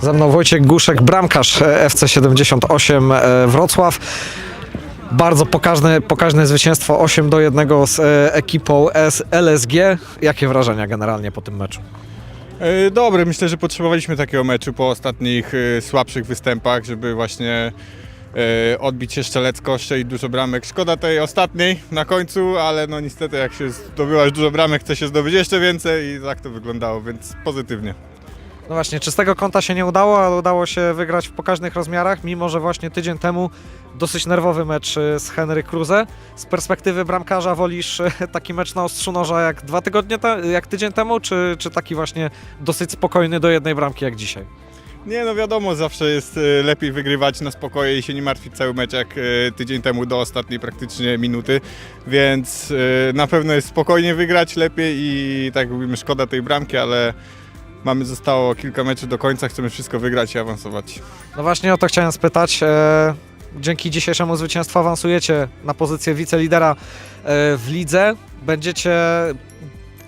Ze mną Wojciech Guszek, bramkarz e, FC78 e, Wrocław. Bardzo pokaźne, pokaźne zwycięstwo 8 do 1 z e, ekipą LSG. Jakie wrażenia generalnie po tym meczu? E, Dobry, myślę, że potrzebowaliśmy takiego meczu po ostatnich e, słabszych występach, żeby właśnie e, odbić się szczelecko, strzelić dużo bramek. Szkoda tej ostatniej na końcu, ale no niestety jak się zdobyła już dużo bramek, chce się zdobyć jeszcze więcej i tak to wyglądało, więc pozytywnie. No właśnie, czy z tego kąta się nie udało, ale udało się wygrać w pokaźnych rozmiarach, mimo że właśnie tydzień temu dosyć nerwowy mecz e, z Henry Cruze. Z perspektywy bramkarza wolisz e, taki mecz na ostrzu noża jak dwa tygodnie, te, jak tydzień temu, czy, czy taki właśnie dosyć spokojny do jednej bramki jak dzisiaj? Nie no wiadomo, zawsze jest e, lepiej wygrywać na spokoje i się nie martwić cały mecz jak tydzień temu do ostatniej praktycznie minuty, więc na pewno jest spokojnie wygrać lepiej i tak mówimy, szkoda tej bramki, ale mamy zostało kilka meczów do końca, chcemy wszystko wygrać i awansować. No właśnie o to chciałem spytać. E, dzięki dzisiejszemu zwycięstwu awansujecie na pozycję wicelidera e, w lidze. Będziecie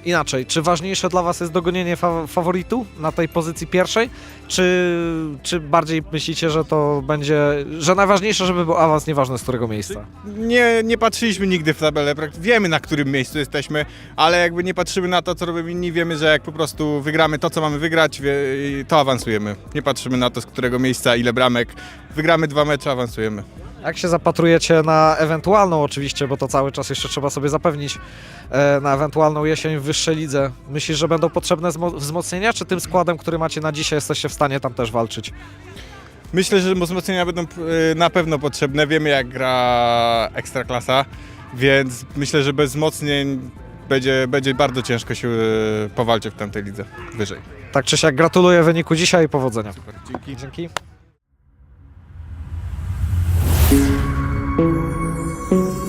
inaczej. Czy ważniejsze dla Was jest dogonienie fa- faworytu na tej pozycji pierwszej? Czy, czy bardziej myślicie, że to będzie, że najważniejsze, żeby był awans, nieważne z którego miejsca? Nie, nie patrzyliśmy nigdy w tabelę, wiemy na którym miejscu jesteśmy, ale jakby nie patrzymy na to, co robią inni, wiemy, że jak po prostu wygramy to, co mamy wygrać, to awansujemy. Nie patrzymy na to, z którego miejsca, ile bramek. Wygramy dwa mecze, awansujemy. Jak się zapatrujecie na ewentualną oczywiście, bo to cały czas jeszcze trzeba sobie zapewnić, e, na ewentualną jesień w wyższej lidze? Myślisz, że będą potrzebne zmo- wzmocnienia, czy tym składem, który macie na dzisiaj, jesteście w stanie tam też walczyć? Myślę, że wzmocnienia będą y, na pewno potrzebne. Wiemy, jak gra Ekstraklasa, więc myślę, że bez wzmocnień będzie, będzie bardzo ciężko się y, powalczyć w tamtej lidze wyżej. Tak czy siak gratuluję wyniku dzisiaj i powodzenia. Super, dzięki. Dzięki. thank you